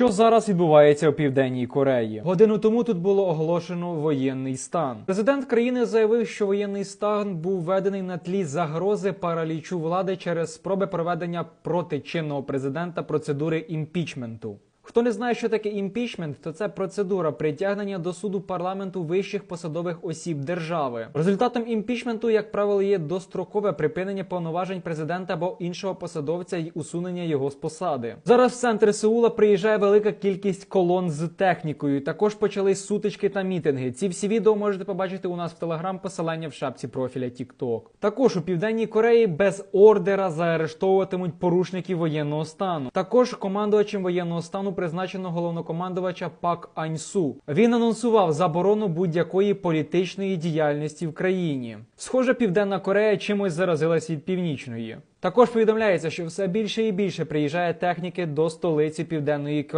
Що зараз відбувається у південній Кореї? Годину тому тут було оголошено воєнний стан. Президент країни заявив, що воєнний стан був введений на тлі загрози паралічу влади через спроби проведення проти чинного президента процедури імпічменту. Хто не знає, що таке імпічмент, то це процедура притягнення до суду парламенту вищих посадових осіб держави. Результатом імпічменту, як правило, є дострокове припинення повноважень президента або іншого посадовця і усунення його з посади. Зараз в центр Сеула приїжджає велика кількість колон з технікою. Також почались сутички та мітинги. Ці всі відео можете побачити у нас в телеграм, посилання в шапці профіля TikTok. Також у південній Кореї без ордера заарештовуватимуть порушників воєнного стану. Також командувачем воєнного стану призначено головнокомандувача Пак Аньсу. Він анонсував заборону будь-якої політичної діяльності в країні. Схоже, Південна Корея чимось заразилась від північної. Також повідомляється, що все більше і більше приїжджає техніки до столиці Південної Кореї.